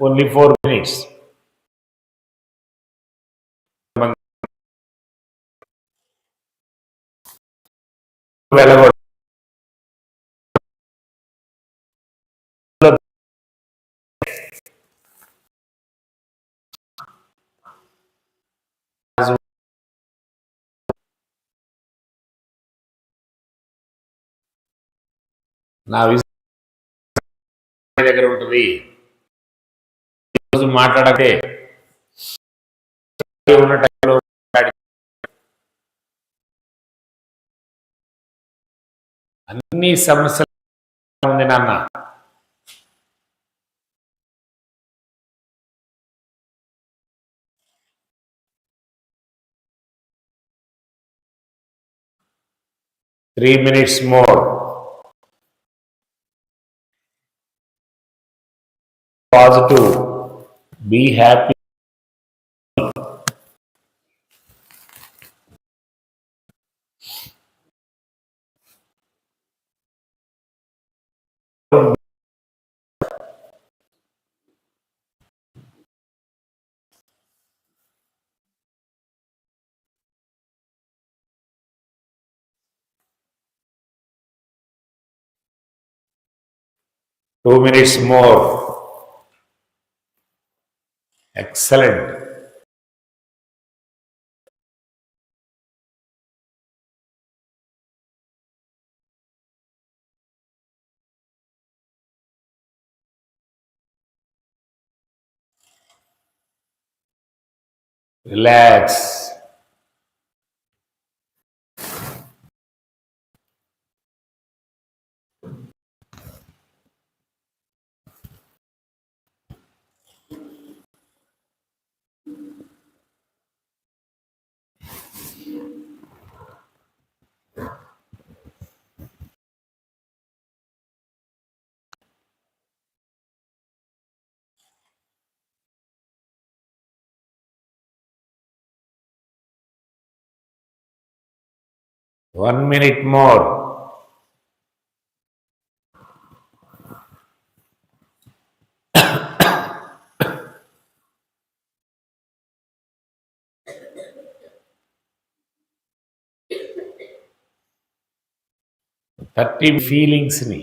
Only four minutes వెళ్ళకూడదు నా విజ- మీ దగ్గర ఉంటుంది. రోజు మాట్లాడకే. ఉన్న టైంలో అన్ని సమస్యలు ఉంది నాన్న. Three minutes more positive be happy two minutes more excellent relax one minute more thirty ఫీలింగ్స్ని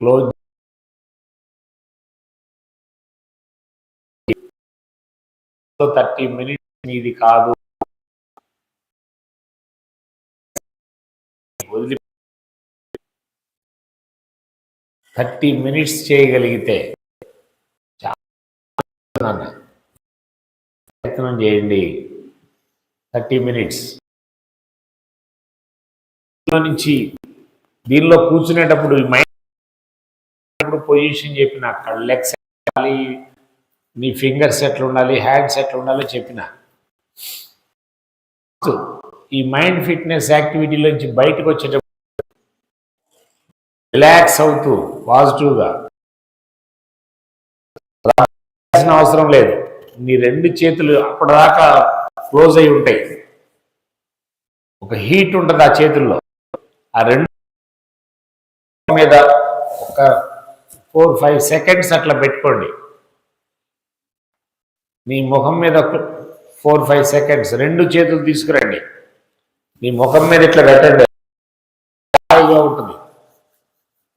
క్లోజ్ థర్టీ మినిట్స్ ఇది కాదు. థర్టీ మినిట్స్ చేయగలిగితే చాలా ప్రయత్నం చేయండి. Thirty minutes. నుంచి దీనిలో కూర్చునేటప్పుడు మైండ్ పొజిషన్ చెప్పిన లెగ్స్ ఉండాలి నీ ఫింగర్స్ ఎట్లా ఉండాలి హ్యాండ్స్ ఎట్లా ఉండాలో చెప్పిన. ఈ మైండ్ ఫిట్నెస్ యాక్టివిటీలోంచి బయటకు వచ్చేటప్పుడు రిలాక్స్ అవుతూ పాజిటివ్గా. రావాల్సిన అవసరం లేదు. నీ రెండు చేతులు అప్పటిదాకా క్లోజ్ అయి ఉంటాయి. ఒక హీట్ ఉంటుంది ఆ చేతుల్లో. ఆ రెండు మీద ఒక ఫోర్ ఫైవ్ సెకండ్స్ అట్లా పెట్టుకోండి. నీ ముఖం మీద ఫోర్ ఫైవ్ సెకండ్స్ రెండు చేతులు తీసుకురండి. నీ ముఖం మీద ఇట్లా పెట్టండి. హాయిగా ఉంటుంది.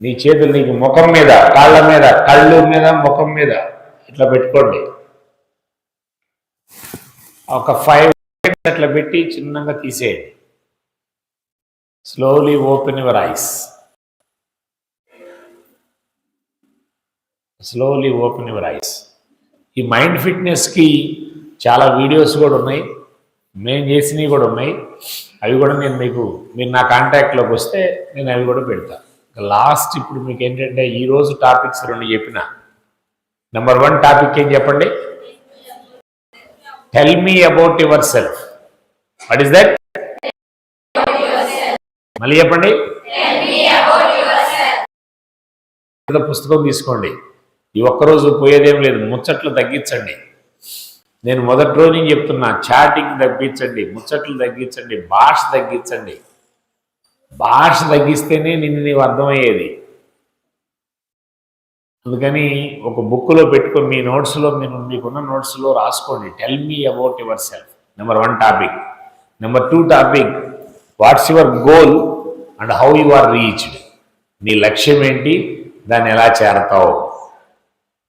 నీ చేతులు నీకు ముఖం మీద కాళ్ళ మీద కళ్ళు మీద ముఖం మీద. ఇట్లా పెట్టుకోండి. ఒక ఫైవ్ అట్లా పెట్టి చిన్నగా తీసేయండి. Slowly open your eyes slowly open your eyes ఈ మైండ్ ఫిట్నెస్కి చాలా వీడియోస్ కూడా ఉన్నాయి. మేము చేసినవి కూడా ఉన్నాయి. అవి కూడా నేను మీకు మీరు నా కాంటాక్ట్లోకి వస్తే నేను అవి కూడా పెడతాను లాస్ట్ ఇప్పుడు మీకు ఏంటంటే ఈరోజు టాపిక్స్ రెండు చెప్పిన. నెంబర్ వన్ టాపిక్ ఏం చెప్పండి? Tell me about yourself what is that మళ్ళీ చెప్పండి. పుస్తకం తీసుకోండి. ఈ ఒక్కరోజు పోయేదేం లేదు. ముచ్చట్లు తగ్గించండి. నేను మొదటి రోజు చెప్తున్నా చాటింగ్ తగ్గించండి ముచ్చట్లు తగ్గించండి భాష తగ్గించండి. భాష తగ్గిస్తేనే నిన్ను నీవు అర్థమయ్యేది. అందుకని ఒక బుక్లో పెట్టుకొని మీ నోట్స్లో మీరు మీకున్న నోట్స్లో రాసుకోండి. Tell me about yourself number one topic number two topic what's your goal and how you are reached నీ లక్ష్యం ఏంటి? దాన్ని ఎలా చేరతావు?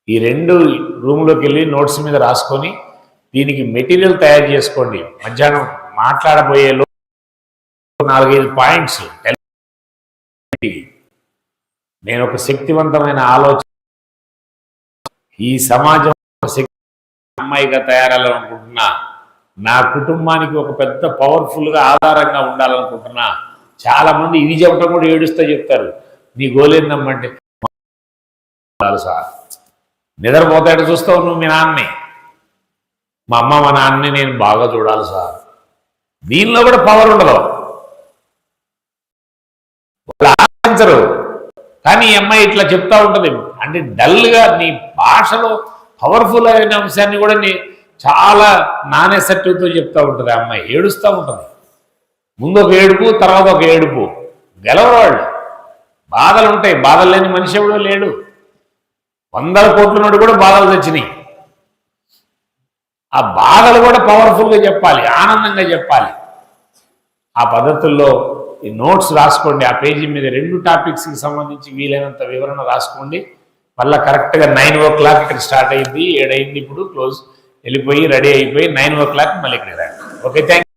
ఈ రెండు రూమ్లోకి వెళ్ళి నోట్స్ మీద రాసుకొని దీనికి మెటీరియల్ తయారు చేసుకోండి. మధ్యాహ్నం మాట్లాడబోయే లో- నాలుగైదు పాయింట్స్. నేను ఒక శక్తివంతమైన ఆలోచన ఈ సమాజం శక్తి అమ్మాయిగా తయారాలనుకుంటున్నా. నా కుటుంబానికి ఒక పెద్ద పవర్ఫుల్గా ఆధారంగా ఉండాలనుకుంటున్నా. చాలా మంది ఇది చెప్పడం కూడా ఏడుస్తూ చెప్తారు. నీ గోలేందమ్మంటే సార్. నిద్రపోతాడు చూస్తావు నువ్వు మీ నాన్నని మా అమ్మ మా నాన్నని నేను బాగా చూడాలి సార్. దీనిలో కూడా పవర్ ఉండదు వాళ్ళు ఆలోచించరు కానీ ఈ అమ్మాయి ఇట్లా చెప్తా ఉంటుంది. అంటే డల్గా నీ భాషలో పవర్ఫుల్ అయిన అంశాన్ని కూడా నీ చాలా నానేసట్టుతో చెప్తా ఉంటుంది ఆ అమ్మాయి. ఏడుస్తూ ఉంటుంది. ముందు ఒక ఏడుపు తర్వాత ఒక ఏడుపు. గెలవరాళ్ళు బాధలు ఉంటాయి బాధలు లేని మనిషి ఎవడో లేడు. వందల కోట్ల నుండి కూడా బాధలు తెచ్చినాయి. ఆ బాధలు కూడా పవర్ఫుల్గా చెప్పాలి. ఆనందంగా చెప్పాలి. ఆ పద్ధతుల్లో ఈ నోట్స్ రాసుకోండి. ఆ పేజీ మీద రెండు టాపిక్స్కి సంబంధించి వీలైనంత వివరణ రాసుకోండి. మళ్ళీ కరెక్ట్గా నైన్ ఓ క్లాక్ ఇక్కడ స్టార్ట్ అయింది ఏడైంది ఇప్పుడు క్లోజ్ వెళ్ళిపోయి రెడీ అయిపోయి నైన్ ఓ క్లాక్ మళ్ళీ ఇక్కడ రండి. Okay thank